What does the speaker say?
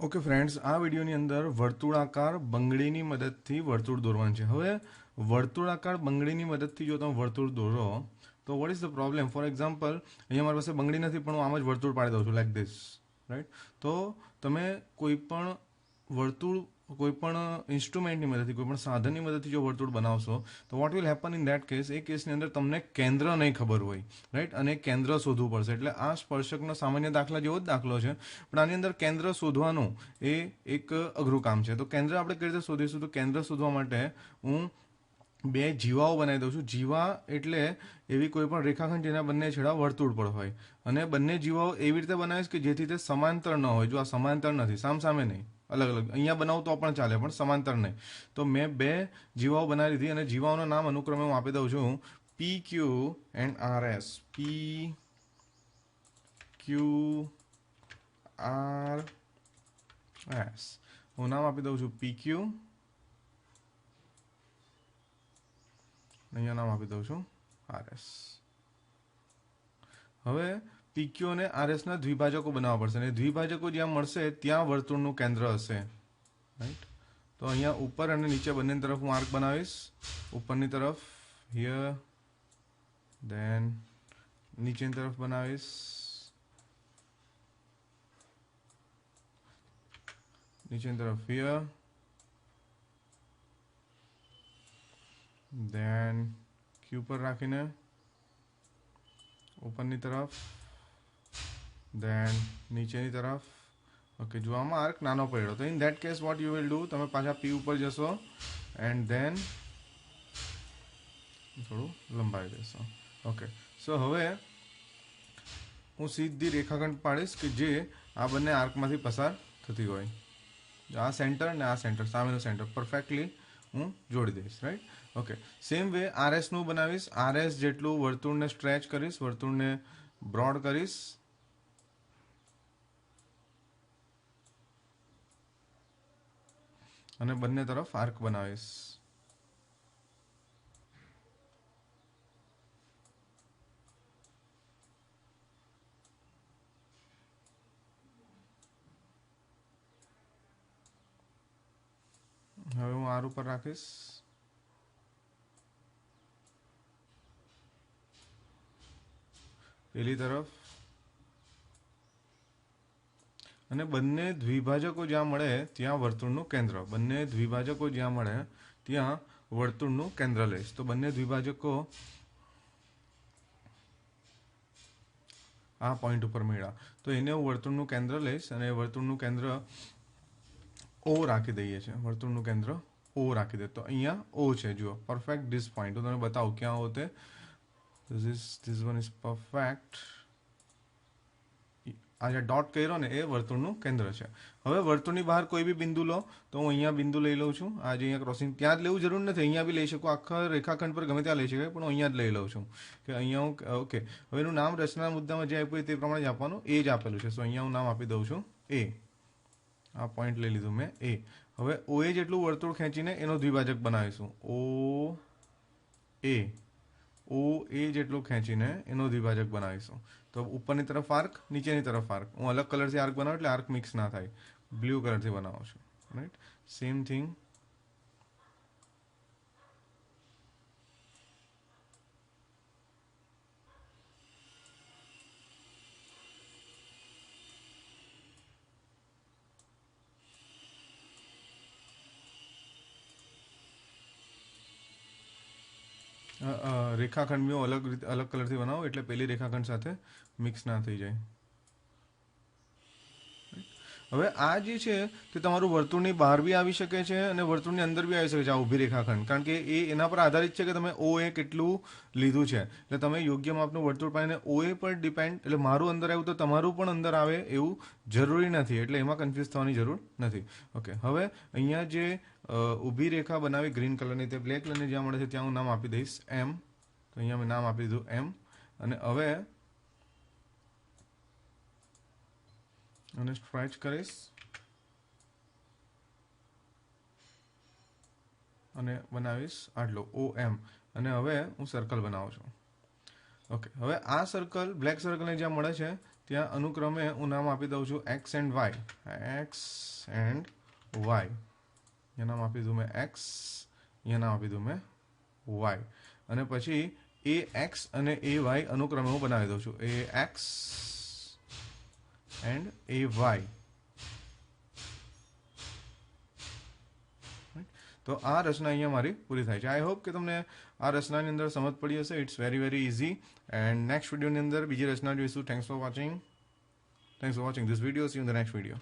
Okay friends આ વિડીયોની અંદર વર્તુળાકાર બંગડીની મદદથી વર્તુળ દોરવાનું છે. હવે, વર્તુળાકાર બંગડીની મદદથી જો તમે વર્તુળ દોરો, તો what is the problem for example અહીંયા મારી પાસે બંગડી નથી, પણ હું આમ જ વર્તુળ પાડી દઉં છું લાઈક ધીસ રાઈટ તો તમે કોઈ પણ વર્તુળ કોઈ પણ ઇન્સ્ટ્રુમેન્ટની મદદથી કોઈ પણ સાધનની મદદથી જો વર્તુળ બનાવશો, તો what will happen in that case એ કેસની અંદર તમને કેન્દ્ર નહીં ખબર હોય રાઈટ અને કેન્દ્ર શોધવું પડશે. એટલે આ સ્પર્શકનો સામાન્ય દાખલા જેવો જ દાખલો છે, પણ આની અંદર કેન્દ્ર શોધવાનું એ એક અઘરું કામ છે. તો કેન્દ્ર આપણે કઈ રીતે શોધીશું? તો કેન્દ્ર શોધવા માટે હું બે જીવાઓ બનાવી દઉં છું. જીવા એટલે એવી કોઈ પણ રેખાખંડ જેના બંને છેડા વર્તુળ પર હોય. અને બંને જીવાઓ એવી રીતે બનાવીશ કે જેથી તે સમાંતર ન હોય. જો આ સમાંતર નથી સામસામે નહીં. અલગ અલગ. અહીંયા બનાવું તો પણ ચાલે, પણ સમાંતર નહીં. તો મેં બે જીવાઓ બનાવી દીધી અને જીવાઓના નામ અનુક્રમે હું આપી દઉં છું. P Q and R S P Q R S હું નામ આપી દઉં છું પી ક્યુ અહીંયા નામ આપી દઉં છું આર એસ હવે પીક્યુ અને આરએસના દ્વિભાજકો બનાવવા પડશે અને દ્વિભાજકો જ્યાં મળશે, ત્યાં વર્તુળનું કેન્દ્ર હશે. રાઈટ તો અહીંયા ઉપર અને નીચે બંને તરફ હું આર્ક બનાવીશ. ઉપરની તરફ હિયર દેન નીચેની તરફ બનાવીશ. નીચેની તરફ હિયર દેન ક્યુ પર રાખીને ઉપરની તરફ દેન નીચેની તરફ. ઓકે જો આમાં આર્ક નાનો પડ્યો, તો in that case what you will do તમે પાછા પી ઉપર જશો એન્ડ ધેન થોડું લંબાવી દેશો. ઓકે સો હવે હું સીધી રેખાખંડ પાડીશ કે જે આ બંને આર્કમાંથી પસાર થતી હોય. આ સેન્ટર ને આ સેન્ટર સામેનું સેન્ટર પરફેક્ટલી હું જોડી દઈશ રાઈટ ઓકે સેમ વે આરએસનું બનાવીશ. આરએસ જેટલું વર્તુળને સ્ટ્રેચ કરીશ, વર્તુળને બ્રોડ કરીશ અને બંને તરફ આર્ક બનાવીશ. હવે હું આર ઉપર રાખીશ. પેલી તરફ અને બંને દ્વિભાજકો જ્યાં મળે, ત્યાં વર્તુળનું કેન્દ્ર. બંને દ્વિભાજકો જ્યાં મળે, ત્યાં વર્તુળનું કેન્દ્ર લઈશ તો બંને દ્વિભાજકો આ પોઈન્ટ ઉપર મળ્યા. તો એને હું વર્તુળનું કેન્દ્ર લઈશ અને વર્તુળનું કેન્દ્ર ઓ રાખી દઈએ છીએ. વર્તુળનું કેન્દ્ર ઓ રાખી દે. તો અહીંયા ઓ છે. જુઓ. પરફેક્ટ ડિસ પોઈન્ટ હું તમને બતાવું ક્યાં હો તે. ધીસ વન ઇઝ પરફેક્ટ આ જે ડોટ કર્યો ને, એ વર્તુળનું કેન્દ્ર છે. હવે વર્તુળની બહાર કોઈ બી બિંદુ લો, તો હું અહીંયા બિંદુ લઈ લઉં છું. આ અહીંયા ક્રોસિંગ ત્યાં જ લેવું જરૂર નથી. અહીંયા બી લઈ શકું. આખા રેખાખંડ પર ગમે ત્યાં લઈ શકાય, પણ અહીંયા જ લઈ લઉં છું. કે અહીંયા હું ઓકે હવે એનું નામ રચના મુદ્દામાં જે આપ્યું તે પ્રમાણે જ આપવાનું. એ જ આપેલું છે. સો અહીંયા હું નામ આપી દઉં છું. એ આ પોઈન્ટ લઈ લીધું મેં. એ હવે ઓ એ જેટલું વર્તુળ ખેંચીને એનો દ્વિભાજક બનાવીશું. ઓ એ ઓ, એ જેટલું ખેંચીને એનો દ્વિભાજક બનાવીશું. તો ઉપરની તરફ આર્ક નીચેની તરફ આર્ક હું અલગ કલરથી આર્ક બનાવું એટલે આર્ક મિક્સ ના થાય. બ્લુ કલરથી બનાવું છું. રાઈટ સેમ થિંગ રેખાખંડ મેં અલગ રીતે અલગ કલરથી બનાવો એટલે પહેલી રેખાખંડ સાથે મિક્સ ના થઈ જાય. હવે આ જે છે તે તમારું વર્તુળની બહાર બી આવી શકે છે અને વર્તુળની અંદર બી આવી શકે છે આ ઊભી રેખાખંડ. કારણ કે એ એના પર આધારિત છે કે તમે ઓ એ કેટલું લીધું છે. એટલે તમે યોગ્ય માપનું વર્તુળ પાડીને ઓ એ પર ડિપેન્ડ એટલે મારું અંદર આવ્યું તો તમારું પણ અંદર આવે એવું જરૂરી નથી. એટલે એમાં કન્ફ્યુઝ થવાની જરૂર નથી. ઓકે હવે અહીંયા જે ઊભી રેખા બનાવી ગ્રીન કલરની તે બ્લેક કલરની જ્યાં મળે છે ત્યાં હું નામ આપી દઈશ. એમ તો અહીંયા મેં નામ આપી દીધું એમ. અને હવે અને સ્ટ્રેચ કરીશ. અને બનાવીશ આટલો, ઓ, એમ. અને હવે હું સર્કલ બનાવું છું. ઓકે હવે આ સર્કલ બ્લેક સર્કલને જ્યાં મળે છે, ત્યાં અનુક્રમે હું નામ આપી દઉં છું X and Y X and Y અહીંયા નામ આપી દઉં મેં એક્સ અહીંયા નામ આપી દઉં મેં વાય અને પછી એ એક્સ અને એ વાય અનુક્રમે હું બનાવી દઉં છું. A X and A Y તો આ રચના અહીંયા મારી પૂરી થાય છે. આઈ હોપ કે તમને આ રચનાની અંદર સમજ પડી હશે. It's very very easy and next વિડીયોની અંદર બીજી રચના જોઈશું. Thanks for watching thanks for watching this video see in the next video